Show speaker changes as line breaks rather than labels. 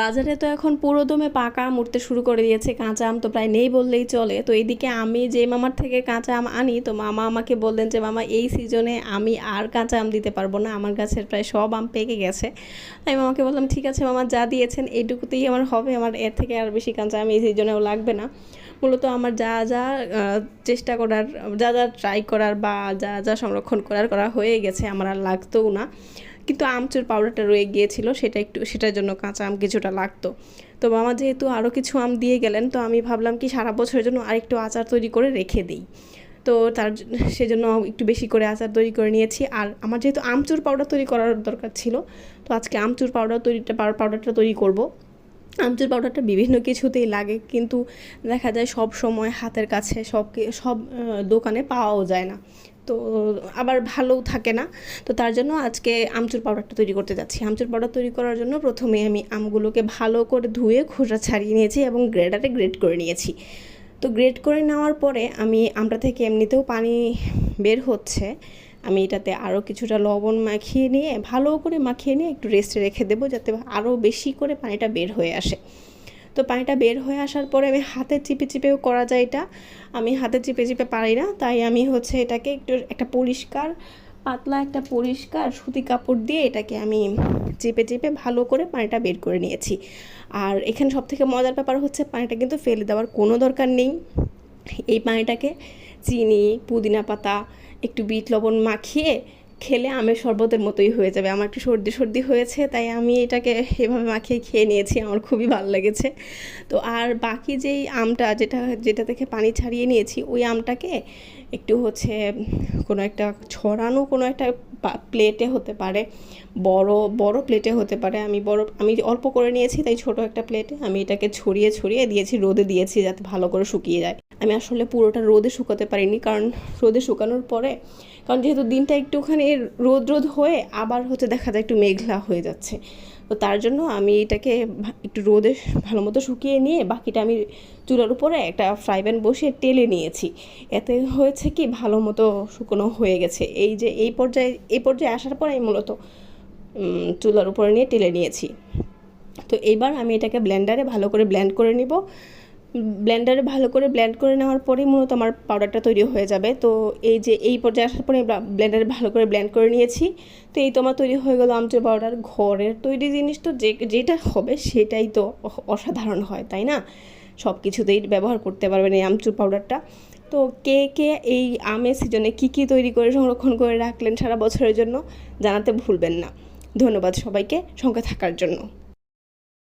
বাজারে তো এখন পুরো দমে পাকা আম উঠতে শুরু করে দিয়েছে। কাঁচা আম তো প্রায় নেই বললেই চলে। তো এইদিকে আমি যে মামার থেকে কাঁচা আম আনি, তো মামা আমাকে বললেন যে, মামা, এই সিজনে আমি আর কাঁচা আম দিতে পারব না। আমার গাছের প্রায় সব আম পেকে গেছে। আমি মামাকে বললাম, ঠিক আছে মামা, যা দিয়েছেন এইটুকুতেই আমার হবে। আমার এর থেকে আর বেশি কাঁচা আম এই সিজনেও লাগবে না। মূলত আমার যা যা চেষ্টা করার, যা যা ট্রাই করার বা যা যা সংরক্ষণ করার করা হয়ে গেছে। আমার আর লাগতেও না। কিন্তু আমচুর পাউডারটা রয়ে গিয়েছিল, সেটা একটু, সেটার জন্য কাঁচা আম কিছুটা লাগতো। তো মামা যেহেতু আরও কিছু আম দিয়ে গেলেন, তো আমি ভাবলাম কি সারা বছরের জন্য আরেকটু আচার তৈরি করে রেখে দিই। তো তার সেজন্য একটু বেশি করে আচার তৈরি করে নিয়েছি। আর আমার যেহেতু আমচুর পাউডার তৈরি করার দরকার ছিল, তো আজকে আমচুর পাউডার তৈরিটা, পাউডারটা তৈরি করব। আমচুর পাউডারটা বিভিন্ন কিছুতেই লাগে, কিন্তু দেখা যায় সব সময় হাতের কাছে সব সব দোকানে পাওয়াও যায় না। তো আবার ভালোও থাকে না। তো তার জন্য আজকে আমচুর পাউডারটা তৈরি করতে যাচ্ছি। আমচুর পাউডার তৈরি করার জন্য প্রথমে আমি আমগুলোকে ভালো করে ধুয়ে খোসা ছাড়িয়ে নিয়েছি এবং গ্রেডারে গ্রেড করে নিয়েছি। তো গ্রেড করে নেওয়ার পরে আমি আমটা থেকে এমনিতেও পানি বের হচ্ছে। আমি এটাতে আরও কিছুটা লবণ মাখিয়ে নিয়ে, ভালো করে মাখিয়ে নিয়ে একটু রেস্টে রেখে দেবো যাতে আরও বেশি করে পানিটা বের হয়ে আসে। তো পানিটা বের হয়ে আসার পরে আমি হাতে চিপে চিপেও করা যায় এটা। আমি হাতে চিপে চিপে পারি না, তাই আমি হচ্ছে এটাকে একটু একটা পরিষ্কার, পাতলা একটা পরিষ্কার সুতি কাপড় দিয়ে এটাকে আমি চেপে চেপে ভালো করে পানিটা বের করে নিয়েছি। আর এখানে সব থেকে মজার ব্যাপার হচ্ছে পানিটা কিন্তু ফেলে দেওয়ার কোনো দরকার নেই। এই পানিটাকে চিনি, পুদিনা পাতা, একটু বিট লবণ মাখিয়ে খেলে আমের শরবতের মতোই হয়ে যাবে। আমার একটু সর্দি সর্দি হয়েছে, তাই আমি এটাকে এভাবে মাখিয়ে খেয়ে নিয়েছি, আমার খুবই ভালো লেগেছে। তো আর বাকি যেই আমটা, যেটা যেটা থেকে পানি ছাড়িয়ে নিয়েছি, ওই আমটাকে একটু হচ্ছে কোনো একটা ছড়ানো কোনো একটা প্লেটে হতে পারে, বড় বড় প্লেটে হতে পারে। আমি বড়, আমি অল্প করে নিয়েছি, তাই ছোট একটা প্লেটে আমি এটাকে ছড়িয়ে ছড়িয়ে দিয়েছি, রোদে দিয়েছি যাতে ভালো করে শুকিয়ে যায়। আমি আসলে পুরোটা রোদে শুকাতে পারিনি, কারণ রোদে শুকানোর পরে, কারণ যেহেতু দিনটা একটুখানি রোদ রোদ হয়ে আবার হচ্ছে দেখা যায় একটু মেঘলা হয়ে যাচ্ছে। তো তার জন্য আমি এটাকে একটু রোদে ভালো মতো শুকিয়ে নিয়ে বাকিটা আমি চুলার উপরে একটা ফ্রাই প্যান বসিয়ে টেলে নিয়েছি। এতে হয়েছে কি ভালো মতো শুকনো হয়ে গেছে। এই যে, এই পর্যায়ে এই পর্যায়ে আসার পরে আমি মূলত চুলার উপরে নিয়ে টেলে নিয়েছি। তো এবার আমি এটাকে ব্লেন্ডারে ভালো করে ব্লেন্ড করে নিব। ব্লেন্ডারে ভালো করে ব্লেন্ড করে নেওয়ার পরেই মূলত আমার পাউডারটা তৈরি হয়ে যাবে। তো এই যে এই পর্যায়ে আসার পরে ব্লেন্ডারে ভালো করে ব্লেন্ড করে নিয়েছি। তো এই তো আমার তৈরি হয়ে গেলো আমচুর পাউডার ঘরের তৈরি জিনিস তো যে, যেটা হবে সেটাই তো অসাধারণ হয়, তাই না? সব কিছুতেই ব্যবহার করতে পারবেন এই আমচুর পাউডারটা তো কে কে এই আমের সিজনে কী কী তৈরি করে সংরক্ষণ করে রাখলেন সারা বছরের জন্য জানাতে ভুলবেন না। ধন্যবাদ সবাইকে সঙ্গে থাকার জন্য।